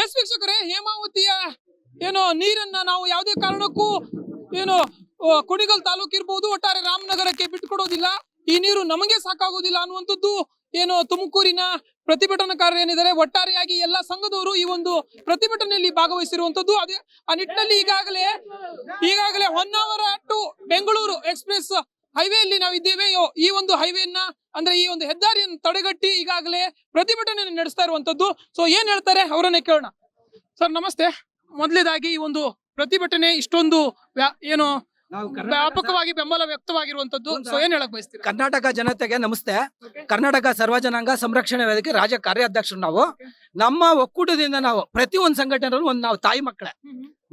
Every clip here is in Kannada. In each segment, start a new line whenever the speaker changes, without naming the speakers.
ಎಸ್ ವೀಕ್ಷಕರೇ, ಹೇಮಾವತಿಯ ಏನು ನೀರನ್ನ ನಾವು ಯಾವುದೇ ಕಾರಣಕ್ಕೂ ಏನು ಕುಣಿಗಲ್ ತಾಲೂಕು ಇರ್ಬೋದು, ಒಟ್ಟಾರೆ ರಾಮನಗರಕ್ಕೆ ಬಿಟ್ಕೊಡೋದಿಲ್ಲ. ಈ ನೀರು ನಮಗೆ ಸಾಕಾಗೋದಿಲ್ಲ ಅನ್ನುವಂಥದ್ದು ಏನು ತುಮಕೂರಿನ ಪ್ರತಿಭಟನಾಕಾರರು ಏನಿದ್ದಾರೆ, ಒಟ್ಟಾರೆಯಾಗಿ ಎಲ್ಲ ಸಂಘದವರು ಈ ಒಂದು ಪ್ರತಿಭಟನೆಯಲ್ಲಿ ಭಾಗವಹಿಸಿರುವಂತದ್ದು ಅದೇ, ಆ ನಿಟ್ಟಿನಲ್ಲಿ ಈಗಾಗಲೇ ಈಗಾಗಲೇ ಹೊನ್ನಾವರ ಟು ಬೆಂಗಳೂರು ಎಕ್ಸ್ಪ್ರೆಸ್ ಹೈವೇಯಲ್ಲಿ ನಾವು ಇದ್ದೇವೆ ಈ ಒಂದು ಹೈವೇನ ಅಂದ್ರೆ ಈ ಒಂದು ಹೆದ್ದಾರಿಯನ್ನು ತಡೆಗಟ್ಟಿ ಈಗಾಗಲೇ ಪ್ರತಿಭಟನೆ ನಡೆಸ್ತಾ ಇರುವಂತದ್ದು ಸೊ ಏನ್ ಹೇಳ್ತಾರೆ? ಅವರನ್ನೇ ಕೇಳೋಣ. ಸರ್, ನಮಸ್ತೆ. ಮೊದಲೇದಾಗಿ ಈ ಒಂದು ಪ್ರತಿಭಟನೆ ಇಷ್ಟೊಂದು ಏನು ವ್ಯಾಪಕವಾಗಿ ಬೆಂಬಲ ವ್ಯಕ್ತವಾಗಿರುವಂತದ್ದು ಸೊ ಏನ್ ಹೇಳಕ್ ಬಯಸ್ತೀರಾ?
ಕರ್ನಾಟಕ ಜನತೆಗೆ ನಮಸ್ತೆ. ಕರ್ನಾಟಕ ಸರ್ವಜನಾಂಗ ಸಂರಕ್ಷಣೆ ವೇದಿಕೆ ರಾಜ್ಯ ಕಾರ್ಯಾಧ್ಯಕ್ಷರು ನಾವು. ನಮ್ಮ ಒಕ್ಕೂಟದಿಂದ ನಾವು ಪ್ರತಿ ಒಂದು ಸಂಘಟನೆಯಲ್ಲೂ ಒಂದು ನಾವು ತಾಯಿ ಮಕ್ಕಳೇ.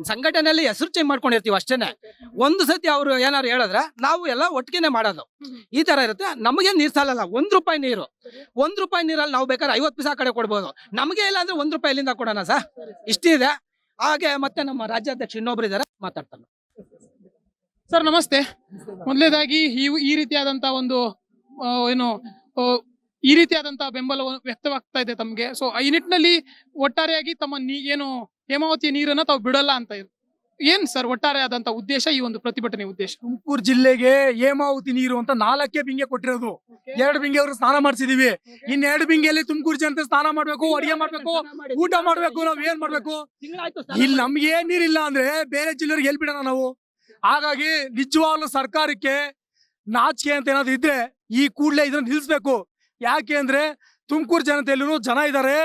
ಸಂಘಟನೆಯಲ್ಲಿ ಹೆಸರು ಚೇಂಜ್ ಮಾಡ್ಕೊಂಡಿರ್ತೀವಿ ಅಷ್ಟೇನೆ. ಒಂದು ಸತಿ ಅವರು ಏನಾರು ಹೇಳಿದ್ರೆ ನಾವು ಎಲ್ಲ ಒಟ್ಟಿಗೆನೆ ಮಾಡೋದು. ಈ ತರ ಇರುತ್ತೆ. ನಮಗೆ ನೀರ್ ಸಾಲಲ್ಲ. ಒಂದ್ ರೂಪಾಯಿ ನೀರು. ಒಂದ್ ರೂಪಾಯಿ ನೀರಲ್ಲಿ ನಾವು ಬೇಕಾದ್ರೆ ಐವತ್ತು ಪೈಸಾ ಕಡೆ ಕೊಡ್ಬೋದು. ನಮಗೆ ಇಲ್ಲ ಅಂದ್ರೆ ಒಂದ್ ರೂಪಾಯಿ ಇಲ್ಲಿಂದ ಕೊಡೋಣ ಸರ್. ಇಷ್ಟಿದೆ. ಹಾಗೆ ಮತ್ತೆ ನಮ್ಮ ರಾಜ್ಯಾಧ್ಯಕ್ಷ ಇನ್ನೊಬ್ರು ಇದಾರೆ ಮಾತಾಡ್ತಾನೆ
ಸರ್ ನಮಸ್ತೆ. ಮೊದಲೇದಾಗಿ ಈ ಈ ರೀತಿಯಾದಂತ ಒಂದು ಏನು ಈ ರೀತಿಯಾದಂತ ಬೆಂಬಲ ವ್ಯಕ್ತವಾಗ್ತಾ ಇದೆ ತಮ್ಗೆ. ಸೊ ಈ ನಿಟ್ಟಿನಲ್ಲಿ ಒಟ್ಟಾರೆಯಾಗಿ ತಮ್ಮ ನೀ ಏನು ಹೇಮಾವತಿ ನೀರನ್ನ ತಾವು ಬಿಡಲ್ಲ ಅಂತ ಇದ್ರು ಏನ್ ಸರ್ ಒಟ್ಟಾರೆ ಆದಂತ ಉದ್ದೇಶ ಈ ಒಂದು ಪ್ರತಿಭಟನೆ ಉದ್ದೇಶ?
ತುಮಕೂರು ಜಿಲ್ಲೆಗೆ ಹೇಮಾವತಿ ನೀರು ಅಂತ ನಾಲ್ಕೇ ಬಿಂಗೆ ಕೊಟ್ಟಿರೋದು. ಎರಡು ಬಿಂಗೆ ಅವರು ಸ್ನಾನ ಮಾಡಿಸಿದೀವಿ. ಇನ್ ಎರಡು ಬಿಂಗೆಯಲ್ಲಿ ತುಮಕೂರು ಜನತೆ ಸ್ನಾನ ಮಾಡ್ಬೇಕು ಅಡಿಗೆ ಮಾಡ್ಬೇಕು ಊಟ ಮಾಡ್ಬೇಕು ನಾವ್ ಏನ್ ಮಾಡ್ಬೇಕು? ಇಲ್ಲಿ ನಮ್ಗೆ ಏನ್ ನೀರಿಲ್ಲ ಅಂದ್ರೆ ಬೇರೆ ಜಿಲ್ಲೆಯವ್ರಿಗೆ ಎಲ್ ಬಿಡೋಣ ನಾವು? ಹಾಗಾಗಿ ನಿಜವಾಗ್ಲೂ ಸರ್ಕಾರಕ್ಕೆ ನಾಚಿಕೆ ಅಂತ ಏನಾದ್ರು ಇದ್ರೆ ಈ ಕೂಡಲೇ ಇದನ್ನ ನಿಲ್ಲಿಸ್ಬೇಕು ಯಾಕೆ ಅಂದ್ರೆ ತುಮಕೂರು ಜನತೆಯಲ್ಲೂ ಜನ ಇದ್ದಾರೆ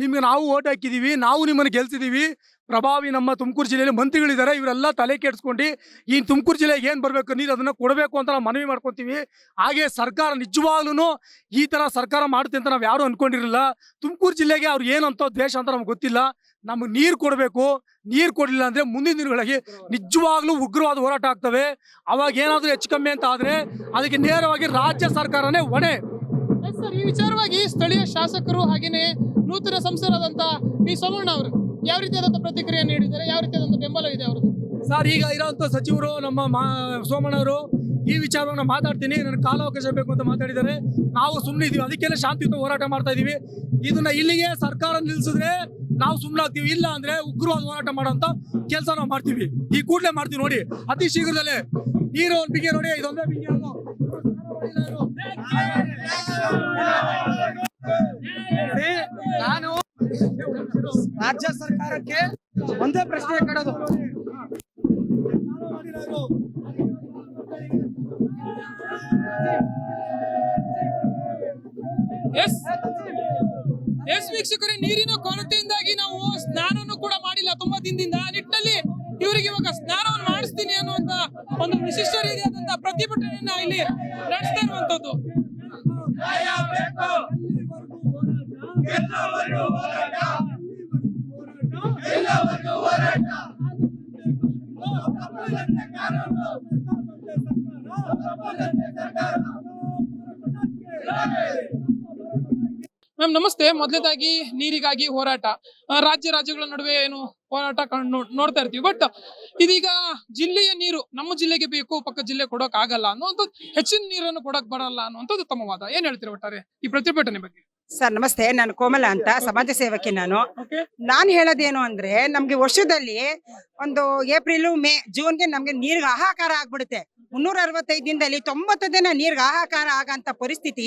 ನಿಮ್ಗೆ ನಾವು ಓಟ್ ಹಾಕಿದ್ದೀವಿ ನಾವು ನಿಮ್ಮನ್ನು ಗೆಲ್ಸಿದ್ದೀವಿ ಪ್ರಭಾವಿ ನಮ್ಮ ತುಮಕೂರು ಜಿಲ್ಲೆಯಲ್ಲಿ ಮಂತ್ರಿಗಳಿದ್ದಾರೆ, ಇವರೆಲ್ಲ ತಲೆ ಕೆಡಿಸ್ಕೊಂಡು ಈ ತುಮಕೂರು ಜಿಲ್ಲೆಗೆ ಏನು ಬರಬೇಕು, ನೀರು ಅದನ್ನು ಕೊಡಬೇಕು ಅಂತ ನಾವು ಮನವಿ ಮಾಡ್ಕೊತೀವಿ. ಹಾಗೆ ಸರ್ಕಾರ ನಿಜವಾಗ್ಲೂ ಈ ಥರ ಸರ್ಕಾರ ಮಾಡುತ್ತೆ ಅಂತ ನಾವು ಯಾರೂ ಅಂದ್ಕೊಂಡಿರಲಿಲ್ಲ ತುಮಕೂರು ಜಿಲ್ಲೆಗೆ ಅವ್ರು ಏನಂತ ದ್ವೇಷ ಅಂತ ನಮ್ಗೆ ಗೊತ್ತಿಲ್ಲ. ನಮಗೆ ನೀರು ಕೊಡಬೇಕು. ನೀರು ಕೊಡಲಿಲ್ಲ ಅಂದರೆ ಮುಂದಿನ ದಿನಗಳಿಗೆ ನಿಜವಾಗ್ಲೂ ಉಗ್ರವಾದ ಹೋರಾಟ ಆಗ್ತವೆ. ಅವಾಗ ಏನಾದರೂ ಹೆಚ್ಚು ಕಮ್ಮಿ ಅಂತ ಆದರೆ ಅದಕ್ಕೆ ನೇರವಾಗಿ ರಾಜ್ಯ ಸರ್ಕಾರನೇ ಹೊಣೆ.
ಸರ್ ಈ ವಿಚಾರವಾಗಿ ಸ್ಥಳೀಯ ಶಾಸಕರು ಹಾಗೇನೆ ನೂತನ ಸಂಸದರಾದಂತಹ ಪಿ ಸೋಮಣ್ಣ ಅವರು ಯಾವ ರೀತಿಯಾದಂಥ ಪ್ರತಿಕ್ರಿಯೆ ನೀಡಿದ್ದಾರೆ? ಯಾವ ರೀತಿಯಾದಂಥ ಬೆಂಬಲ ಇದೆ ಅವರದ್ದು?
ಸರ್, ಈಗ ಇರೋಂಥ ಸಚಿವರು ನಮ್ಮ ಮಾ ಸೋಮಣ್ಣವರು ಈ ವಿಚಾರವನ್ನು ಮಾತಾಡ್ತೀನಿ. ನನಗೆ ಕಾಲಾವಕಾಶ ಬೇಕು ಅಂತ ಮಾತಾಡಿದ್ದಾರೆ. ನಾವು ಸುಮ್ಮನೆ ಇದೀವಿ. ಅದಕ್ಕೆಲ್ಲ ಶಾಂತಿಯುತ ಹೋರಾಟ ಮಾಡ್ತಾ ಇದೀವಿ. ಇದನ್ನ ಇಲ್ಲಿಗೆ ಸರ್ಕಾರ ನಿಲ್ಲಿಸಿದ್ರೆ ನಾವು ಸುಮ್ಮನೆ ಆಗ್ತೀವಿ. ಇಲ್ಲ ಅಂದ್ರೆ ಉಗ್ರವಾದ ಹೋರಾಟ ಮಾಡೋಂತ ಕೆಲಸ ನಾವು ಮಾಡ್ತೀವಿ. ಈ ಕೂಡಲೇ ಮಾಡ್ತೀವಿ ನೋಡಿ. ಅತಿ ಶೀಘ್ರದಲ್ಲೇ ನೀರು ಬಿಗೆ ನೋಡಿ. ಇದೊಂದೇ ಬಿಗೆ. ನೋಡಿ, ನಾನು ರಾಜ್ಯ ಸರ್ಕಾರಕ್ಕೆ ಒಂದೇ ಪ್ರಶ್ನೆ ಕೇಳೋದು.
ಎಸ್ ಎಸ್ ವೀಕ್ಷಕರೇ ನೀರಿನ ಕೊರತೆಯಿಂದಾಗಿ ನಾವು ಮ್ಯಾಮ್ ನಮಸ್ತೆ. ಮೊದಲನೇದಾಗಿ ನೀರಿಗಾಗಿ ಹೋರಾಟ. ರಾಜ್ಯ ರಾಜ್ಯಗಳ ನಡುವೆ ಏನು ಹೋರಾಟ ಕಂಡು ನೋಡ್ತಾ ಇರ್ತೀವಿ. ಬಟ್ ಇದೀಗ ಜಿಲ್ಲೆಯ ನೀರು ನಮ್ಮ ಜಿಲ್ಲೆಗೆ ಬೇಕು ಪಕ್ಕ ಜಿಲ್ಲೆ ಕೊಡೋಕ್ ಆಗಲ್ಲ ಅನ್ನುವಂಥದ್ದು ಹೆಚ್ಚಿನ ನೀರನ್ನು ಕೊಡಕ್ ಬರಲ್ಲ ಅನ್ನುವಂಥದ್ದು ತಮ್ಮ ವಾದ. ಏನ್ ಹೇಳ್ತೀರಿ ಒಟ್ಟಾರೆ ಈ ಪ್ರತಿಭಟನೆ ಬಗ್ಗೆ?
ಸರ್ ನಮಸ್ತೆ. ನಾನು ಕೋಮಲ ಅಂತ ಸಮಾಜ ಸೇವಕಿ ನಾನು. ನಾನು ಹೇಳೋದೇನು ಅಂದ್ರೆ ನಮ್ಗೆ ವರ್ಷದಲ್ಲಿ ಒಂದು ಏಪ್ರಿಲ್ ಮೇ ಜೂನ್ಗೆ ನಮ್ಗೆ ನೀರ್ಗೆ ಹಾಹಾಕಾರ ಆಗ್ಬಿಡುತ್ತೆ. ಮುನ್ನೂರ ಅರವತ್ತೈದು ದಿನದಲ್ಲಿ ತೊಂಬತ್ತು ದಿನ ನೀರ್ಗೆ ಹಾಹಾಕಾರ ಆಗಂತ ಪರಿಸ್ಥಿತಿ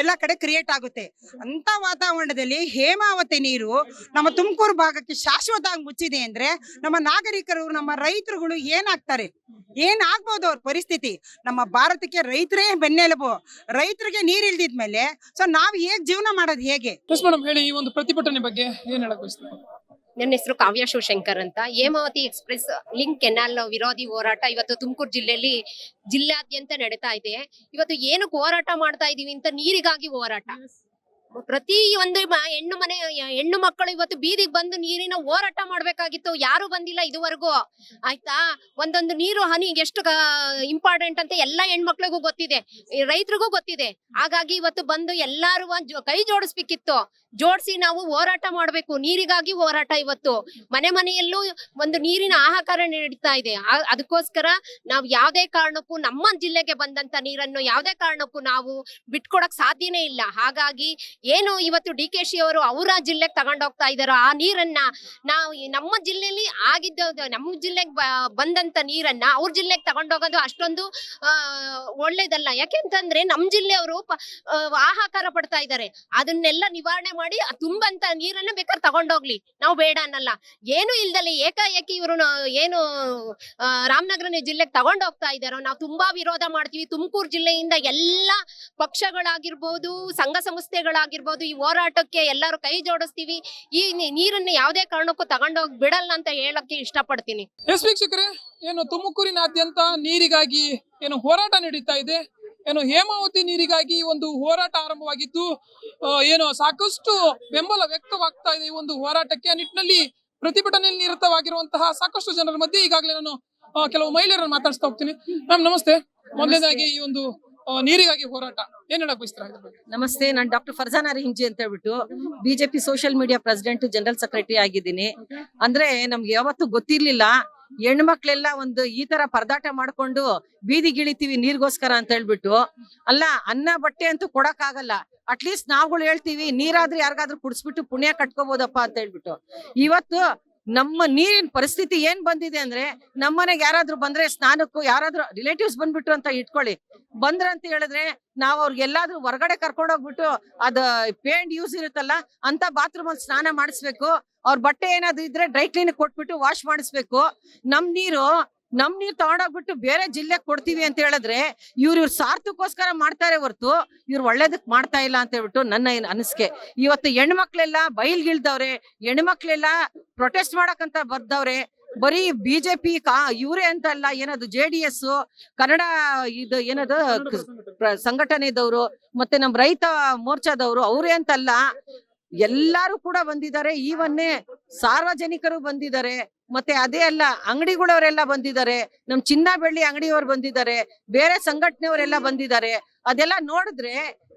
ಎಲ್ಲ ಕಡೆ ಕ್ರಿಯೇಟ್ ಆಗುತ್ತೆ. ಅಂತ ವಾತಾವರಣದಲ್ಲಿ ಹೇಮಾವತಿ ನೀರು ನಮ್ಮ ತುಮಕೂರು ಭಾಗಕ್ಕೆ ಶಾಶ್ವತವಾಗಿ ಮುಚ್ಚಿದೆ ಅಂದ್ರೆ ನಮ್ಮ ನಾಗರಿಕರು, ನಮ್ಮ ರೈತರುಗಳು ಏನಾಗ್ತಾರೆ? ಏನ್ ಆಗ್ಬೋದು ಅವ್ರ ಪರಿಸ್ಥಿತಿ? ನಮ್ಮ ಭಾರತಕ್ಕೆ ರೈತರೇ ಬೆನ್ನೆಲುಬು. ರೈತರಿಗೆ ನೀರ್ ಇಲ್ದಿದ್ಮೇಲೆ ಸೊ ನಾವ್ ಹೇಗ್ ಜೀವನ ಮಾಡೋದು ಹೇಗೆ?
ಹೇಳಿ ಈ ಒಂದು ಪ್ರತಿಭಟನೆ ಬಗ್ಗೆ ಏನ್ ಹೇಳಕ್
ನನ್ನ ಹೆಸರು ಕಾವ್ಯ ಶಿವಶಂಕರ್ ಅಂತ. ಹೇಮಾವತಿ ಎಕ್ಸ್ಪ್ರೆಸ್ ಲಿಂಕ್ ಕೆನಾಲ್ ವಿರೋಧಿ ಹೋರಾಟ ಇವತ್ತು ತುಮಕೂರು ಜಿಲ್ಲೆಯಲ್ಲಿ ಜಿಲ್ಲಾದ್ಯಂತ ನಡೀತಾ ಇದೆ. ಇವತ್ತು ಏನಕ್ಕೆ ಹೋರಾಟ ಮಾಡ್ತಾ ಇದೀವಿ ಅಂತ ನೀರಿಗಾಗಿ ಹೋರಾಟ. ಪ್ರತಿ ಒಂದು ಹೆಣ್ಣು ಮನೆ, ಹೆಣ್ಣು ಮಕ್ಕಳು ಇವತ್ತು ಬೀದಿಗೆ ಬಂದು ನೀರಿನ ಹೋರಾಟ ಮಾಡ್ಬೇಕಾಗಿತ್ತು. ಯಾರು ಬಂದಿಲ್ಲ ಇದುವರೆಗೂ. ಆಯ್ತಾ? ಒಂದೊಂದು ನೀರು, ಹನಿ ಎಷ್ಟು ಇಂಪಾರ್ಟೆಂಟ್ ಅಂತ ಎಲ್ಲಾ ಹೆಣ್ಮಕ್ಳಿಗೂ ಗೊತ್ತಿದೆ. ರೈತರಿಗೂ ಗೊತ್ತಿದೆ. ಹಾಗಾಗಿ ಇವತ್ತು ಬಂದು ಎಲ್ಲಾರು ಕೈ ಜೋಡಿಸ್ಬೇಕಿತ್ತು. ಜೋಡಿಸಿ ನಾವು ಹೋರಾಟ ಮಾಡಬೇಕು. ನೀರಿಗಾಗಿ ಹೋರಾಟ ಇವತ್ತು. ಮನೆ ಮನೆಯಲ್ಲೂ ಒಂದು ನೀರಿನ ಆಹಾಕಾರ ನಡೀತಾ ಇದೆ. ಅದಕ್ಕೋಸ್ಕರ ನಾವು ಯಾವುದೇ ಕಾರಣಕ್ಕೂ ನಮ್ಮ ಜಿಲ್ಲೆಗೆ ಬಂದಂತ ನೀರನ್ನು ಯಾವುದೇ ಕಾರಣಕ್ಕೂ ನಾವು ಬಿಟ್ಕೊಡಕ್ ಸಾಧ್ಯನೇ ಇಲ್ಲ. ಹಾಗಾಗಿ ಏನು ಇವತ್ತು ಡಿ ಕೆ ಅವರು ಅವರ ಜಿಲ್ಲೆಗೆ ತಗೊಂಡೋಗ್ತಾ ಇದಾರೋ ಆ ನೀರನ್ನ ನಾವು ನಮ್ಮ ಜಿಲ್ಲೆಯಲ್ಲಿ ಆಗಿದ್ದ, ನಮ್ಮ ಜಿಲ್ಲೆಗೆ ಬಂದಂತ ನೀರನ್ನ ಅವ್ರ ಜಿಲ್ಲೆಗೆ ತಗೊಂಡೋಗೋದು ಅಷ್ಟೊಂದು ಒಳ್ಳೇದಲ್ಲ. ಯಾಕೆಂತಂದ್ರೆ ನಮ್ಮ ಜಿಲ್ಲೆಯವರು ಆಹಾಕಾರ ಪಡ್ತಾ ಇದ್ದಾರೆ ಅದನ್ನೆಲ್ಲ ನಿವಾರಣೆ ಮಾಡಿ ತುಂಬಂತ ನೀರನ್ನ ಬೇಕಾದ್ರೆ ತಗೊಂಡೋಗ್ಲಿ. ನಾವು ಬೇಡ ಅನ್ನಲ್ಲ. ಏನು ಇಲ್ದಲ್ಲಿ ಏಕಾಏಕಿ ಇವರು ಏನು ರಾಮನಗರ ಜಿಲ್ಲೆಗೆ ತಗೊಂಡೋಗ್ತಾ ಇದ್ದಾರೋ, ನಾವು ತುಂಬಾ ವಿರೋಧ ಮಾಡ್ತೀವಿ. ತುಮಕೂರು ಜಿಲ್ಲೆಯಿಂದ ಎಲ್ಲ ಪಕ್ಷಗಳಾಗಿರ್ಬೋದು, ಸಂಘ ಸಂಸ್ಥೆಗಳಾಗಿರ್ಬೋದು ಈ ಹೋರಾಟಕ್ಕೆ ಎಲ್ಲರೂ ಕೈ ಜೋಡಿಸ್ತೀವಿ. ಈ ನೀರನ್ನ ಯಾವುದೇ ಕಾರಣಕ್ಕೂ ತಗೊಂಡೋಗ್ ಬಿಡಲ್ಲ ಅಂತ ಹೇಳಕ್ಕೆ ಇಷ್ಟಪಡ್ತೀನಿ.
ಎಸ್ ಏನು ತುಮಕೂರಿನಾದ್ಯಂತ ನೀರಿಗಾಗಿ ಏನು ಹೋರಾಟ ನಡೀತಾ ಇದೆ? ಏನು ಹೇಮಾವತಿ ನೀರಿಗಾಗಿ ಒಂದು ಹೋರಾಟ ಆರಂಭವಾಗಿದ್ದು ಏನು ಸಾಕಷ್ಟು ಬೆಂಬಲ ವ್ಯಕ್ತವಾಗ್ತಾ ಇದೆ ಈ ಒಂದು ಹೋರಾಟಕ್ಕೆ. ನಿಟ್ಟಿನಲ್ಲಿ ಪ್ರತಿಭಟನೆಯಲ್ಲಿ ನಿರತವಾಗಿರುವಂತಹ ಸಾಕಷ್ಟು ಜನರ ಮಧ್ಯೆ ಈಗಾಗಲೇ ನಾನು ಕೆಲವು ಮಹಿಳೆಯರನ್ನು ಮಾತಾಡಿಸ್ತಾ ಹೋಗ್ತೀನಿ. ಮ್ಯಾಮ್, ನಮಸ್ತೆ. ಮೊದಲನೇದಾಗಿ ಈ ಒಂದು ನೀರಿಗಾಗಿ ಹೋರಾಟ. ಏನ್ ಹೇಳಕ್
ನಮಸ್ತೆ, ನಾನು ಡಾಕ್ಟರ್ ಫರ್ಜಾನ ಹಿಂಜಿ ಅಂತ ಹೇಳ್ಬಿಟ್ಟು BJP social media president, general secretary ಆಗಿದ್ದೀನಿ. ಅಂದ್ರೆ ನಮ್ಗೆ ಯಾವತ್ತು ಗೊತ್ತಿರ್ಲಿಲ್ಲ ಹೆಣ್ಮಕ್ಳೆಲ್ಲ ಒಂದು ಈ ತರ ಪರದಾಟ ಮಾಡ್ಕೊಂಡು ಬೀದಿಗಿಳಿತೀವಿ ನೀರ್ಗೋಸ್ಕರ ಅಂತ ಹೇಳ್ಬಿಟ್ಟು. ಅಲ್ಲ, ಅನ್ನ, ಬಟ್ಟೆ ಅಂತೂ ಕೊಡಕ್ ಆಗಲ್ಲ ಅಟ್ಲೀಸ್ಟ್ ನಾವುಗಳು ಹೇಳ್ತೀವಿ, ನೀರಾದ್ರೂ ಯಾರಿಗಾದ್ರೂ ಕುಡಿಸ್ಬಿಟ್ಟು ಪುಣ್ಯ ಕಟ್ಕೋಬಹುದಪ್ಪ ಅಂತ ಹೇಳ್ಬಿಟ್ಟು. ಇವತ್ತು ನಮ್ಮ ನೀರಿನ ಪರಿಸ್ಥಿತಿ ಏನ್ ಬಂದಿದೆ ಅಂದ್ರೆ ನಮ್ಮನೆಗೆ ಯಾರಾದ್ರೂ ಬಂದ್ರೆ ಸ್ನಾನಕ್ಕೂ ಯಾರಾದ್ರೂ ರಿಲೇಟಿವ್ಸ್ ಬಂದ್ಬಿಟ್ರು ಅಂತ ಇಟ್ಕೊಳ್ಳಿ. ಬಂದ್ರೆ ಅಂತ ಹೇಳಿದ್ರೆ ನಾವ್ ಅವ್ರಿಗೆ ಎಲ್ಲಾದ್ರೂ ಹೊರಗಡೆ ಕರ್ಕೊಂಡ್ ಹೋಗ್ಬಿಟ್ಟು ಅದ ಪೇಂಟ್ ಯೂಸ್ ಇರುತ್ತಲ್ಲ ಅಂತ ಬಾತ್ರೂಮ್ ಅಲ್ಲಿ ಸ್ನಾನ ಮಾಡಿಸ್ಬೇಕು. ಅವ್ರ ಬಟ್ಟೆ ಏನಾದ್ರು ಇದ್ರೆ ಡ್ರೈ ಕ್ಲೀನ್ ಕೊಟ್ಬಿಟ್ಟು ವಾಶ್ ಮಾಡಿಸ್ಬೇಕು. ನಮ್ ನೀರು ನಮ್ ನೀರ್ ತಗೊಂಡೋಗ್ಬಿಟ್ಟು ಬೇರೆ ಜಿಲ್ಲೆಗೆ ಕೊಡ್ತೀವಿ ಅಂತ ಹೇಳಿದ್ರೆ ಇವ್ರು ಇವ್ರ ಸಾರ್ಥಕ್ಕೋಸ್ಕರ ಮಾಡ್ತಾರೆ ಹೊರತು ಇವ್ರು ಒಳ್ಳೇದಕ್ ಮಾಡ್ತಾ ಇಲ್ಲ ಅಂತ ಹೇಳ್ಬಿಟ್ಟು ನನ್ನ ಅನಿಸಿಕೆ. ಇವತ್ತು ಹೆಣ್ಮಕ್ಳೆಲ್ಲ ಬೈಲ್ಗಿಳ್ದವ್ರೆ ಹೆಣ್ಮಕ್ಳೆಲ್ಲ ಪ್ರೊಟೆಸ್ಟ್ ಮಾಡಕಂತ ಬರ್ದವ್ರೆ, ಬರೀ ಬಿಜೆಪಿ ಕಾ, ಇವ್ರೆ ಅಂತ ಅಲ್ಲ, ಏನದು ಜೆ ಡಿ ಎಸ್, ಕನ್ನಡ ಇದು ಏನದು ಸಂಘಟನೆದವರು, ಮತ್ತೆ ನಮ್ ರೈತ ಮೋರ್ಚಾದವರು ಅವ್ರೇ ಅಂತಲ್ಲ ಎಲ್ಲಾರು ಕೂಡ ಬಂದಿದ್ದಾರೆ, ಈವನ್ನೇ ಸಾರ್ವಜನಿಕರು ಬಂದಿದ್ದಾರೆ. ಮತ್ತೆ ಅದೇ ಅಲ್ಲ ಅಂಗಡಿಗಳವರೆಲ್ಲ ಬಂದಿದ್ದಾರೆ. ನಮ್ ಚಿನ್ನ ಬೆಳ್ಳಿ ಅಂಗಡಿಯವರು ಬಂದಿದ್ದಾರೆ. ಬೇರೆ ಸಂಘಟನೆಯವರೆಲ್ಲ ಬಂದಿದ್ದಾರೆ. ಅದೆಲ್ಲ ನೋಡಿದ್ರೆ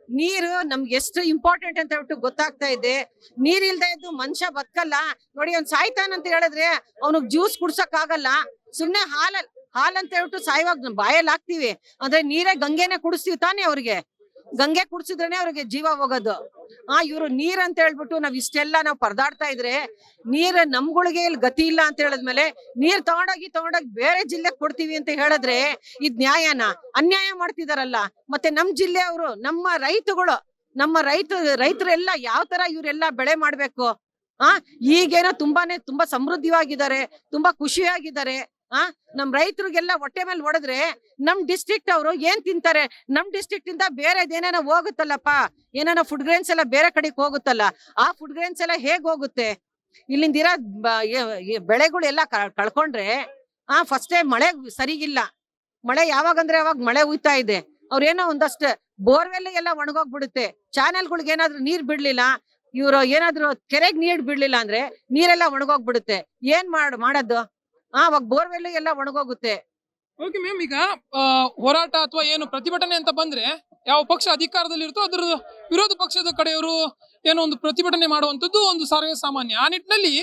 ನೀರು ನಮ್ಗೆ ಎಷ್ಟು ಇಂಪಾರ್ಟೆಂಟ್ ಅಂತ ಹೇಳ್ಬಿಟ್ಟು ಗೊತ್ತಾಗ್ತಾ ಇದೆ. ನೀರ್ ಇಲ್ದೆ ಇದ್ದು ಮನುಷ್ಯ ಬದುಕಲ್ಲ. ನೋಡಿ ಅವ್ನ್ ಸಾಯ್ತಾನ ಅಂತ ಹೇಳಿದ್ರೆ ಅವನಿಗೆ ಜ್ಯೂಸ್ ಕುಡ್ಸಕ್ ಆಗಲ್ಲ. ಸುಮ್ನೆ ಹಾಲಲ್ ಹಾಲ್ ಅಂತ ಹೇಳ್ಬಿಟ್ಟು ಸಾಯುವಾಗ ಬಾಯಲ್ಲಿ ಹಾಕ್ತಿವಿ. ಅಂದ್ರೆ ನೀರೇ ಗಂಗೆನೆ ಕುಡಿಸ್ತೀವಿ ತಾನೇ ಅವ್ರಿಗೆ. ಗಂಗೆ ಕುಡ್ಸಿದ್ರೇನೆ ಅವ್ರಿಗೆ ಜೀವ ಹೋಗೋದು. ಆ, ಇವ್ರು ನೀರ್ ಅಂತ ಹೇಳ್ಬಿಟ್ಟು ನಾವ್ ಇಷ್ಟೆಲ್ಲ ನಾವ್ ಪರದಾಡ್ತಾ ಇದ್ರೆ ನೀರ್ ನಮ್ಗಳಿಗೆ ಇಲ್ಲಿ ಗತಿ ಇಲ್ಲ ಅಂತ ಹೇಳಿದ್ಮೇಲೆ ನೀರ್ ತಗೊಂಡೋಗಿ ತಗೊಂಡೋಗಿ ಬೇರೆ ಜಿಲ್ಲೆಗೆ ಕೊಡ್ತೀವಿ ಅಂತ ಹೇಳಿದ್ರೆ ಇದ್ ನ್ಯಾಯನ? ಅನ್ಯಾಯ ಮಾಡ್ತಿದಾರಲ್ಲ. ಮತ್ತೆ ನಮ್ ಜಿಲ್ಲೆಯವರು ನಮ್ಮ ರೈತಗಳು, ನಮ್ಮ ರೈತ, ರೈತರೆಲ್ಲ ಯಾವ ತರ ಇವರೆಲ್ಲ ಬೆಳೆ ಮಾಡ್ಬೇಕು? ಆ, ಈಗೇನೋ ತುಂಬಾನೇ ತುಂಬಾ ಸಮೃದ್ಧಿವಾಗಿದ್ದಾರೆ, ತುಂಬಾ ಖುಷಿಯಾಗಿದ್ದಾರೆ. ಆ? ನಮ್ ರೈತರಿಗೆಲ್ಲ ಹೊಟ್ಟೆ ಮೇಲೆ ಹೊಡೆದ್ರೆ ನಮ್ ಡಿಸ್ಟ್ರಿಕ್ಟ್ ಅವರು ಏನ್ ತಿಂತಾರೆ? ನಮ್ ಡಿಸ್ಟ್ರಿಕ್ಟ್ ಇಂದ ಬೇರೆದೇನೇನೋ ಹೋಗುತ್ತಲ್ಲಪ್ಪ? ಏನೇನೋ ಫುಡ್ ಗ್ರೇನ್ಸ್ ಎಲ್ಲ ಬೇರೆ ಕಡೆಗೆ ಹೋಗುತ್ತಲ್ಲ? ಆ ಫುಡ್ ಗ್ರೇನ್ಸ್ ಎಲ್ಲ ಹೇಗ್ ಹೋಗುತ್ತೆ? ಇಲ್ಲಿಂದ ಇರ ಬೆಳೆಗಳು ಬೆಳೆಗಳೆಲ್ಲ ಕಳ್ಕೊಂಡ್ರೆ ಆ ಫಸ್ಟ್ ಮಳೆ ಸರಿಗಿಲ್ಲ. ಮಳೆ ಯಾವಾಗಂದ್ರೆ ಯಾವಾಗ ಮಳೆ ಉಯ್ತಾ ಇದೆ. ಅವ್ರೇನೋ ಒಂದಷ್ಟು ಬೋರ್ವೆಲ್ ಎಲ್ಲ ಒಣಗೋಗ್ಬಿಡುತ್ತೆ. ಚಾನೆಲ್ಗಳಿಗೆ ಏನಾದ್ರೂ ನೀರ್ ಬಿಡ್ಲಿಲ್ಲ, ಇವ್ರು ಏನಾದ್ರು ಕೆರೆಗ್ ನೀರ್ ಬಿಡ್ಲಿಲ್ಲ ಅಂದ್ರೆ ನೀರೆಲ್ಲ ಒಣಗೋಗ್ಬಿಡುತ್ತೆ. ಏನ್ ಮಾಡ್, ಮಾಡೋದು? ಅವಾಗ ಬೋರ್ವೆಲ್ ಎಲ್ಲ ಒಣಗೋಗುತ್ತೆ.
ಓಕೆ ಮ್ಯಾಮ್ ಈಗ ಹೋರಾಟ ಅಥವಾ ಏನು ಪ್ರತಿಭಟನೆ ಅಂತ ಬಂದ್ರೆ ಯಾವ ಪಕ್ಷ ಅಧಿಕಾರದಲ್ಲಿ ಇರುತ್ತೋ ಅದ್ರ ವಿರೋಧ ಪಕ್ಷದ ಕಡೆಯವರು ಏನೋ ಒಂದು ಪ್ರತಿಭಟನೆ ಮಾಡುವಂತದ್ದು ಒಂದು ಸರ್ವೇ ಸಾಮಾನ್ಯ. ಆ ನಿಟ್ಟಿನಲ್ಲಿ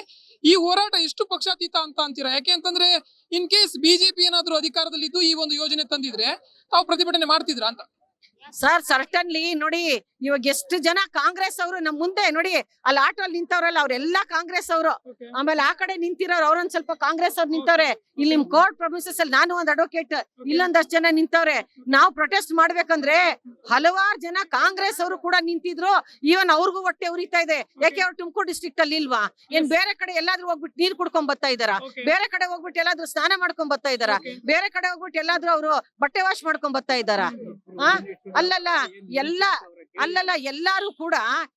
ಈ ಹೋರಾಟ ಎಷ್ಟು ಪಕ್ಷಾತೀತ ಅಂತ ಅಂತೀರಾ? ಯಾಕೆ ಅಂತಂದ್ರೆ ಇನ್ ಕೇಸ್ ಬಿಜೆಪಿ ಏನಾದ್ರೂ ಅಧಿಕಾರದಲ್ಲಿ ಇದ್ದು ಈ ಒಂದು ಯೋಜನೆ ತಂದಿದ್ರೆ ತಾವು ಪ್ರತಿಭಟನೆ ಮಾಡ್ತಿದ್ರ ಅಂತ.
ಸರ್ ಸರ್ಟನ್ಲಿ ನೋಡಿ ಇವಾಗ ಎಷ್ಟು ಜನ ಕಾಂಗ್ರೆಸ್ ಅವರು ನಮ್ ಮುಂದೆ ನೋಡಿ ಅಲ್ಲಿ ಆಟೋ ಅಲ್ಲಿ ನಿಂತವ್ರಲ್ಲ ಅವ್ರೆಲ್ಲಾ ಕಾಂಗ್ರೆಸ್ ಅವರು. ಆಮೇಲೆ ಆ ಕಡೆ ನಿಂತಿರೋರು ಅವ್ರೊಂದ್ ಸ್ವಲ್ಪ ಕಾಂಗ್ರೆಸ್ ಅವ್ರು ನಿಂತವ್ರೆ. ಇಲ್ಲಿ ನಿಮ್ ಕೋರ್ಟ್ ಪ್ರೊಮಿಸಸ್ ಅಲ್ಲಿ ನಾನು ಒಂದ್ ಅಡ್ವೊಕೇಟ್ ಇಲ್ಲೊಂದಷ್ಟು ಜನ ನಿಂತವ್ರೆ. ನಾವು ಪ್ರೊಟೆಸ್ಟ್ ಮಾಡ್ಬೇಕಂದ್ರೆ ಹಲವಾರು ಜನ ಕಾಂಗ್ರೆಸ್ ಅವರು ಕೂಡ ನಿಂತಿದ್ರು. ಈವನ್ ಅವ್ರಿಗೂ ಹೊಟ್ಟೆ ಉರಿತಾ ಇದೆ. ಯಾಕೆ ಅವ್ರು ತುಮಕೂರು ಡಿಸ್ಟ್ರಿಕ್ಟ್ ಅಲ್ಲಿ ಇಲ್ವಾ? ಏನ್ ಬೇರೆ ಕಡೆ ಎಲ್ಲಾದ್ರೂ ಹೋಗ್ಬಿಟ್ಟು ನೀರ್ ಕುಡ್ಕೊಂಡ್ ಬರ್ತಾ ಇದಾರ ಬೇರೆ ಕಡೆ ಹೋಗ್ಬಿಟ್ಟು ಎಲ್ಲಾದ್ರೂ ಸ್ನಾನ ಮಾಡ್ಕೊಂಡ್ ಬರ್ತಾ ಇದಾರ ಬೇರೆ ಕಡೆ ಹೋಗ್ಬಿಟ್ಟು ಎಲ್ಲಾದ್ರೂ ಅವರು ಬಟ್ಟೆ ವಾಶ್ ಮಾಡ್ಕೊಂಡ್ ಬರ್ತಾ ಇದಾರ ಆ? ಅಲ್ಲಲ್ಲ ಎಲ್ಲ ಅಲ್ಲಲ್ಲ ಎಲ್ಲಾರು ಕೂಡ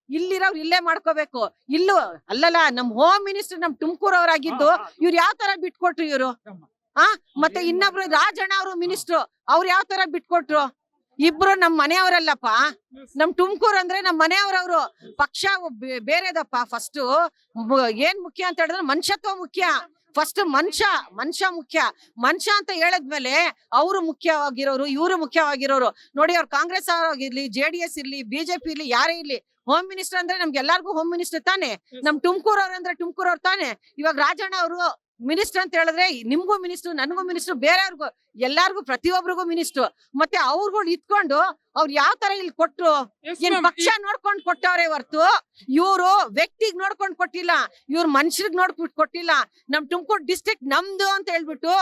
ಇಲ್ಲಿರೋರು ಇಲ್ಲೇ ಮಾಡ್ಕೋಬೇಕು. ಇಲ್ಲೂ ಅಲ್ಲಲ್ಲ ನಮ್ ಹೋಮ್ ಮಿನಿಸ್ಟರ್ ನಮ್ ತುಮಕೂರು ಅವರಾಗಿದ್ದು ಇವ್ರು ಯಾವ ತರ ಬಿಟ್ಕೊಟ್ರು ಇವ್ರು? ಆ? ಮತ್ತೆ ಇನ್ನೊಬ್ರು ರಾಜಣ್ಣ ಅವರು ಮಿನಿಸ್ಟ್ರು ಅವ್ರು ಯಾವ ತರ ಬಿಟ್ಕೊಟ್ರು? ಇಬ್ರು ನಮ್ ಮನೆಯವರಲ್ಲಪ್ಪ. ನಮ್ ತುಮಕೂರು ಅಂದ್ರೆ ನಮ್ ಮನೆಯವ್ರವ್ರು. ಪಕ್ಷ ಬೇರೆದಪ್ಪ. ಫಸ್ಟ್ ಏನ್ ಮುಖ್ಯ ಅಂತ ಹೇಳಿದ್ರೆ ಮನುಷ್ಯತ್ವ ಮುಖ್ಯ. ಫಸ್ಟ್ ಮನುಷ್ಯ ಮನುಷ್ಯ ಮುಖ್ಯ. ಮನುಷ್ಯ ಅಂತ ಹೇಳದ್ಮೇಲೆ ಅವರು ಮುಖ್ಯವಾಗಿರೋರು ಇವರು ಮುಖ್ಯವಾಗಿರೋರು. ನೋಡಿ ಅವ್ರು ಕಾಂಗ್ರೆಸ್ ಆಗಿರ್ಲಿ ಜೆ ಡಿ ಎಸ್ ಇರ್ಲಿ ಬಿಜೆಪಿ ಇರ್ಲಿ ಯಾರೇ ಇರ್ಲಿ ಹೋಮ್ ಮಿನಿಸ್ಟರ್ ಅಂದ್ರೆ ನಮ್ಗೆ ಎಲ್ಲಾರ್ಗು ಹೋಮ್ ಮಿನಿಸ್ಟರ್ ತಾನೆ. ನಮ್ ತುಮಕೂರ್ ಅವ್ರ ಅಂದ್ರೆ ತುಮಕೂರ್ ಅವ್ರ ತಾನೆ. ಇವಾಗ ರಾಜಣ್ಣ ಅವರು ಮಿನಿಸ್ಟರ್ ಅಂತ ಹೇಳಿದ್ರೆ ನಿಮ್ಗೂ ಮಿನಿಸ್ಟರ್ ನನಗೂ ಮಿನಿಸ್ಟರ್ ಬೇರೆಯವ್ರಿಗೂ ಎಲ್ಲಾರ್ಗು ಪ್ರತಿಯೊಬ್ಬರಿಗೂ ಮಿನಿಸ್ಟರ್. ಮತ್ತೆ ಅವ್ರುಗಳು ಇಟ್ಕೊಂಡು ಅವ್ರು ಯಾವ ತರ ಇಲ್ಲಿ ಕೊಟ್ರು? ಏನ್. ಪಕ್ಷ ನೋಡ್ಕೊಂಡ್ ಕೊಟ್ಟವ್ರೆ ಹೊರ್ತು? ಇವ್ರು ವ್ಯಕ್ತಿಗ್ ನೋಡ್ಕೊಂಡ್ ಕೊಟ್ಟಿಲ್ಲ. ಇವ್ರ ಮನುಷ್ಯರಿಗೆ ನೋಡ್ಬಿಟ್ಟು ಕೊಟ್ಟಿಲ್ಲ. ನಮ್ ತುಮಕೂರು ಡಿಸ್ಟ್ರಿಕ್ಟ್ ನಮ್ದು ಅಂತ ಹೇಳ್ಬಿಟ್ಟು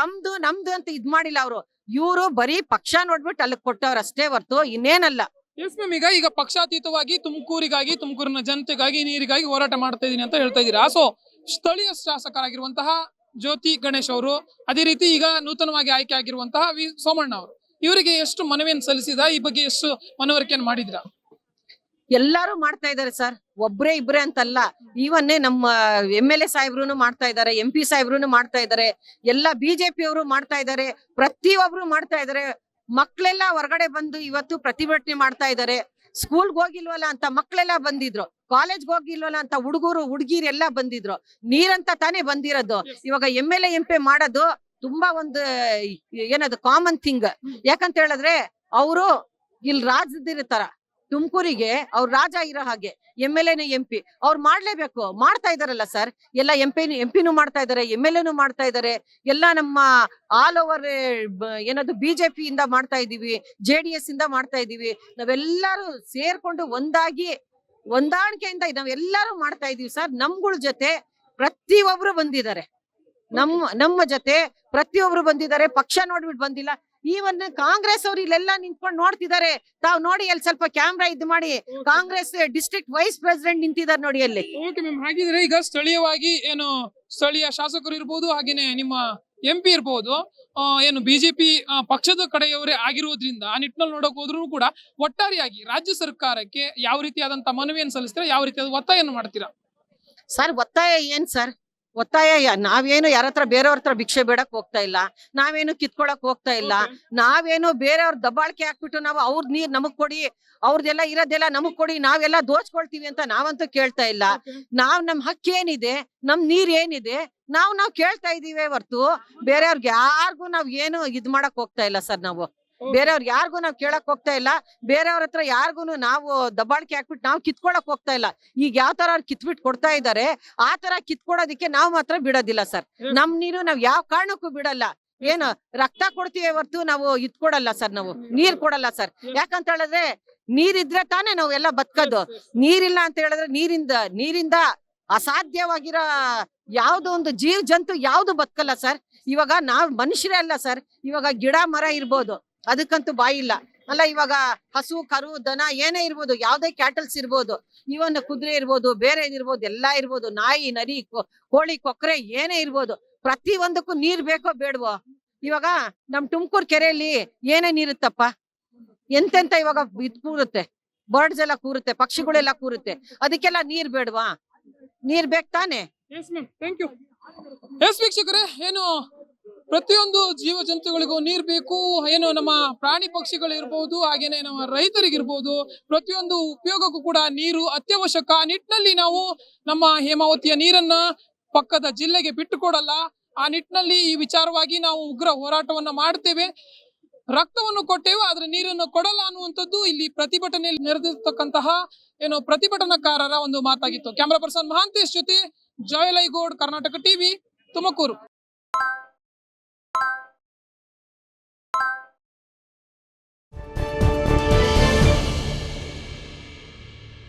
ತಮ್ದು ನಮ್ದು ಅಂತ ಇದ್ ಮಾಡಿಲ್ಲ ಅವ್ರು. ಇವ್ರು ಬರೀ ಪಕ್ಷ ನೋಡ್ಬಿಟ್ಟು ಅಲ್ಲಿ ಕೊಟ್ಟವ್ರ ಅಷ್ಟೇ ಹೊರ್ತು ಇನ್ನೇನಲ್ಲ.
ಎಸ್ ಮ್ಯಾಮ್ ಈಗ ಈಗ ಪಕ್ಷಾತೀತವಾಗಿ ತುಮಕೂರಿಗಾಗಿ ತುಮಕೂರಿನ ಜನತೆಗಾಗಿ ನೀರಿಗಾಗಿ ಹೋರಾಟ ಮಾಡ್ತಾ ಇದ್ದೀನಿ ಅಂತ ಹೇಳ್ತಾ ಇದ್ದೀರಾ ಸೊ ಸ್ಥಳೀಯ ಶಾಸಕರಾಗಿರುವಂತಹ ಜ್ಯೋತಿ ಗಣೇಶ್ ಅವರು, ಅದೇ ರೀತಿ ಈಗ ನೂತನವಾಗಿ ಆಯ್ಕೆ ಆಗಿರುವಂತಹ ವಿ ಸೋಮಣ್ಣ ಅವರು, ಇವರಿಗೆ ಎಷ್ಟು ಮನವಿಯನ್ನು ಸಲ್ಲಿಸಿದ, ಈ ಬಗ್ಗೆ ಎಷ್ಟು ಮನವರಿಕೆಯನ್ನು ಮಾಡಿದ್ರ
ಎಲ್ಲಾರು ಮಾಡ್ತಾ ಇದಾರೆ ಸರ್. ಒಬ್ರೇ ಇಬ್ರೇ ಅಂತಲ್ಲ. ಈವನ್ನೇ ನಮ್ಮ ಎಂ ಎಲ್ ಎ ಸಾಹೇಬ್ರು ಮಾಡ್ತಾ ಇದಾರೆ ಎಂ ಪಿ ಸಾಹೇಬ್ರು ಮಾಡ್ತಾ ಇದ್ದಾರೆ. ಎಲ್ಲ ಬಿಜೆಪಿ ಅವರು ಮಾಡ್ತಾ ಇದ್ದಾರೆ. ಪ್ರತಿಯೊಬ್ರು ಮಾಡ್ತಾ ಇದ್ದಾರೆ. ಮಕ್ಕಳೆಲ್ಲ ಹೊರಗಡೆ ಬಂದು ಇವತ್ತು ಪ್ರತಿಭಟನೆ ಮಾಡ್ತಾ ಇದಾರೆ ಸ್ಕೂಲ್ಗೆ ಹೋಗಿಲ್ವಲ್ಲ ಅಂತ ಮಕ್ಕಳೆಲ್ಲ ಬಂದಿದ್ರು. ಕಾಲೇಜ್ಗೆ ಹೋಗಿಲ್ವಲ್ಲ ಅಂತ ಹುಡುಗರು ಹುಡುಗಿರೆಲ್ಲ ಬಂದಿದ್ರು. ನೀರಂತ ತಾನೇ ಬಂದಿರೋದು. ಇವಾಗ M L A M P ಮಾಡೋದು ತುಂಬಾ ಒಂದು ಏನದು ಕಾಮನ್ ಥಿಂಗ್ ಯಾಕಂತ ಹೇಳಿದ್ರೆ ಅವರು ಇಲ್ಲಿ ರಾಜ್ಯದಿರ್ತಾರ ತುಮಕೂರಿಗೆ ಅವ್ರ ರಾಜ ಇರೋ ಹಾಗೆ ಎಂ ಎಲ್ ಎನ ಎಂ ಪಿ, ಅವ್ರು ಮಾಡ್ಲೇಬೇಕು. ಮಾಡ್ತಾ ಇದಾರಲ್ಲ ಸರ್? ಎಲ್ಲ ಎಂ ಪಿ ಎಂ ಪಿನೂ ಮಾಡ್ತಾ ಇದಾರೆ ಎಂ ಎಲ್ ಎನು ಮಾಡ್ತಾ ಇದಾರೆ. ಎಲ್ಲ ನಮ್ಮ ಆಲ್ ಓವರ್ ಏನದು ಬಿಜೆಪಿ ಇಂದ ಮಾಡ್ತಾ ಇದೀವಿ ಜೆ ಡಿ ಎಸ್ ಇಂದ ಮಾಡ್ತಾ ಇದೀವಿ ನಾವೆಲ್ಲರೂ ಸೇರ್ಕೊಂಡು ಒಂದಾಗಿ, ಹೊಂದಾಣಿಕೆಯಿಂದ ನಾವೆಲ್ಲರೂ ಮಾಡ್ತಾ ಇದೀವಿ ಸರ್. ನಮ್ಗಳ ಜೊತೆ ಪ್ರತಿಯೊಬ್ರು ಬಂದಿದ್ದಾರೆ. ನಮ್ಮ ನಮ್ಮ ಜೊತೆ ಪ್ರತಿಯೊಬ್ರು ಬಂದಿದ್ದಾರೆ. ಪಕ್ಷ ನೋಡ್ಬಿಟ್ಟು ಬಂದಿಲ್ಲ. ಈವನ್ ಕಾಂಗ್ರೆಸ್ ಅವ್ರು ಇಲ್ಲೆಲ್ಲ ನಿಂತ್ಕೊಂಡು ನೋಡ್ತಿದ್ದಾರೆ. ತಾವ್ ನೋಡಿ ಅಲ್ಲಿ ಸ್ವಲ್ಪ ಕ್ಯಾಮ್ರಾ ಇದ್ ಮಾಡಿ. ಕಾಂಗ್ರೆಸ್ ಡಿಸ್ಟ್ರಿಕ್ಟ್ ವೈಸ್ ಪ್ರೆಸಿಡೆಂಟ್ ನಿಂತಿದ್ದಾರೆ ನೋಡಿ ಅಲ್ಲಿ.
ಓಕೆ ಮ್ಯಾಮ್ ಹಾಗಿದ್ರೆ ಈಗ ಸ್ಥಳೀಯವಾಗಿ ಏನು ಸ್ಥಳೀಯ ಶಾಸಕರು ಇರ್ಬೋದು ಹಾಗೇನೆ ನಿಮ್ಮ ಎಂ ಪಿ ಇರ್ಬೋದು ಏನು ಬಿಜೆಪಿ ಪಕ್ಷದ ಕಡೆಯವರೇ ಆಗಿರುವುದರಿಂದ ಆ ನಿಟ್ಟಿನಲ್ಲಿ ನೋಡಕ್ ಹೋದ್ರು ಕೂಡ ಒಟ್ಟಾರೆಯಾಗಿ ರಾಜ್ಯ ಸರ್ಕಾರಕ್ಕೆ ಯಾವ ರೀತಿಯಾದಂತ ಮನವಿಯನ್ನು ಸಲ್ಲಿಸ್ತೀರಾ ಯಾವ ರೀತಿಯಾದ ಒತ್ತಾಯ ಮಾಡ್ತೀರಾ?
ಸರ್ ಒತ್ತಾಯ ಏನ್ ಸರ್? ಒತ್ತಾಯ ನಾವೇನು ಯಾರ ಹತ್ರ ಬೇರೆಯವ್ರ ಹತ್ರ ಭಿಕ್ಷೆ ಬೇಡಕ್ ಹೋಗ್ತಾ ಇಲ್ಲ. ನಾವೇನು ಕಿತ್ಕೊಳಕ್ ಹೋಗ್ತಾ ಇಲ್ಲ. ನಾವೇನು ಬೇರೆಯವ್ರ ದಬ್ಬಾಳಿಕೆ ಹಾಕ್ಬಿಟ್ಟು ನಾವು ಅವ್ರ ನೀರ್ ನಮಗ್ ಕೊಡಿ ಅವ್ರದೆಲ್ಲ ಇರೋದೆಲ್ಲ ನಮಗ್ ಕೊಡಿ ನಾವೆಲ್ಲ ದೋಚ್ಕೊಳ್ತೀವಿ ಅಂತ ನಾವಂತೂ ಕೇಳ್ತಾ ಇಲ್ಲ. ನಾವ್ ನಮ್ ಹಕ್ಕೇನಿದೆ ನಮ್ ನೀರ್ ಏನಿದೆ ನಾವ್ ನಾವ್ ಕೇಳ್ತಾ ಇದೀವಿ ಹೊರ್ತು ಬೇರೆಯವ್ರಿಗೆ ಯಾರಿಗೂ ನಾವ್ ಏನು ಇದ್ ಮಾಡಕ್ ಹೋಗ್ತಾ ಇಲ್ಲ ಸರ್ ನಾವು. ಬೇರೆಯವ್ರಿಗೆ ಯಾರಿಗೂ ನಾವ್ ಕೇಳಕ್ ಹೋಗ್ತಾ ಇಲ್ಲ. ಬೇರೆಯವ್ರ ಹತ್ರ ಯಾರಿಗೂ ನಾವು ದಬ್ಬಾಳಿಕೆ ಹಾಕ್ಬಿಟ್ಟು ನಾವು ಕಿತ್ಕೊಳಕ್ ಹೋಗ್ತಾ ಇಲ್ಲ. ಈಗ ಯಾವ ತರ ಅವ್ರು ಕಿತ್ಬಿಟ್ಟು ಕೊಡ್ತಾ ಇದಾರೆ ಆ ತರ ಕಿತ್ಕೊಡೋದಿಕ್ಕೆ ನಾವ್ ಮಾತ್ರ ಬಿಡೋದಿಲ್ಲ ಸರ್. ನಮ್ ನೀರು ನಾವ್ ಯಾವ ಕಾರಣಕ್ಕೂ ಬಿಡಲ್ಲ. ಏನು ರಕ್ತ ಕೊಡ್ತೀವಿ ಹೊರ್ತು ನಾವು ಇದ್ ಕೊಡಲ್ಲ ಸರ್ ನಾವು. ನೀರ್ ಕೊಡಲ್ಲ ಸರ್. ಯಾಕಂತ ಹೇಳಿದ್ರೆ ನೀರಿದ್ರೆ ತಾನೇ ನಾವು ಎಲ್ಲ ಬದುಕೋದು. ನೀರಿಲ್ಲ ಅಂತ ಹೇಳಿದ್ರೆ ನೀರಿಂದ ನೀರಿಂದ ಅಸಾಧ್ಯವಾಗಿರೋ ಯಾವ್ದೋ ಒಂದು ಜೀವ ಜಂತು ಯಾವ್ದು ಬದುಕಲ್ಲ ಸರ್. ಇವಾಗ ನಾವ್ ಮನುಷ್ಯರೇ ಅಲ್ಲ ಸರ್. ಇವಾಗ ಗಿಡ ಮರ ಇರ್ಬೋದು. ಅದಕ್ಕಂತೂ ಬಾಯಿ ಇಲ್ಲ. ಅಲ್ಲ, ಇವಾಗ ಹಸು, ಕರು, ದನ ಏನೇ ಇರ್ಬೋದು, ಯಾವ್ದೇ ಕ್ಯಾಟಲ್ಸ್ ಇರ್ಬೋದು ಇವನ್ ಕುದುರೆ ಇರ್ಬೋದು, ಬೇರೆ ಇರ್ಬೋದು, ಎಲ್ಲಾ ಇರ್ಬೋದು, ನಾಯಿ, ನರಿ ಕೋಳಿ ಕೊಕ್ಕರೆ ಏನೇ ಇರ್ಬೋದು ಪ್ರತಿ ಒಂದಕ್ಕೂ ನೀರ್ ಬೇಕೋ ಬೇಡವೋ? ಇವಾಗ ನಮ್ ತುಮಕೂರ್ ಕೆರೆಯಲ್ಲಿ ಏನೇ ನೀರುತ್ತಪ್ಪ? ಎಂತೆಂತ ಇವಾಗ ಇದ್ ಕೂರುತ್ತೆ? ಬರ್ಡ್ಸ್ ಎಲ್ಲ ಕೂರುತ್ತೆ, ಪಕ್ಷಿಗಳೆಲ್ಲ ಕೂರುತ್ತೆ, ಅದಕ್ಕೆಲ್ಲ ನೀರ್ ಬೇಡವಾ? ನೀರ್ ಬೇಕ್ ತಾನೆ?
ವೀಕ್ಷಕರೇ, ಏನು ಪ್ರತಿಯೊಂದು ಜೀವ ಜಂತುಗಳಿಗೂ ನೀರು ಬೇಕು, ಏನು ನಮ್ಮ ಪ್ರಾಣಿ ಪಕ್ಷಿಗಳು ಇರ್ಬೋದು, ಹಾಗೇನೆ ನಮ್ಮ ರೈತರಿಗಿರ್ಬೋದು, ಪ್ರತಿಯೊಂದು ಉಪಯೋಗಕ್ಕೂ ಕೂಡ ನೀರು ಅತ್ಯವಶ್ಯಕ. ಆ ನಿಟ್ಟಿನಲ್ಲಿ ನಾವು ನಮ್ಮ ಹೇಮಾವತಿಯ ನೀರನ್ನ ಪಕ್ಕದ ಜಿಲ್ಲೆಗೆ ಬಿಟ್ಟು ಕೊಡಲ್ಲ ಆ ನಿಟ್ಟಿನಲ್ಲಿ ಈ ವಿಚಾರವಾಗಿ ನಾವು ಉಗ್ರ ಹೋರಾಟವನ್ನ ಮಾಡ್ತೇವೆ. ರಕ್ತವನ್ನು ಕೊಟ್ಟೇವೆ, ಆದ್ರೆ ನೀರನ್ನು ಕೊಡಲ್ಲ ಅನ್ನುವಂಥದ್ದು ಇಲ್ಲಿ ಪ್ರತಿಭಟನೆಯಲ್ಲಿ ನೆರೆದಿರ್ತಕ್ಕಂತಹ ಏನು ಪ್ರತಿಭಟನಾಕಾರರ ಒಂದು ಮಾತಾಗಿತ್ತು. ಕ್ಯಾಮ್ರಾ ಪರ್ಸನ್ ಮಹಾಂತೇಶ್ ಜೊತೆ ಜಯಲೈಗೌಡ್, ಕರ್ನಾಟಕ ಟಿವಿ, ತುಮಕೂರು.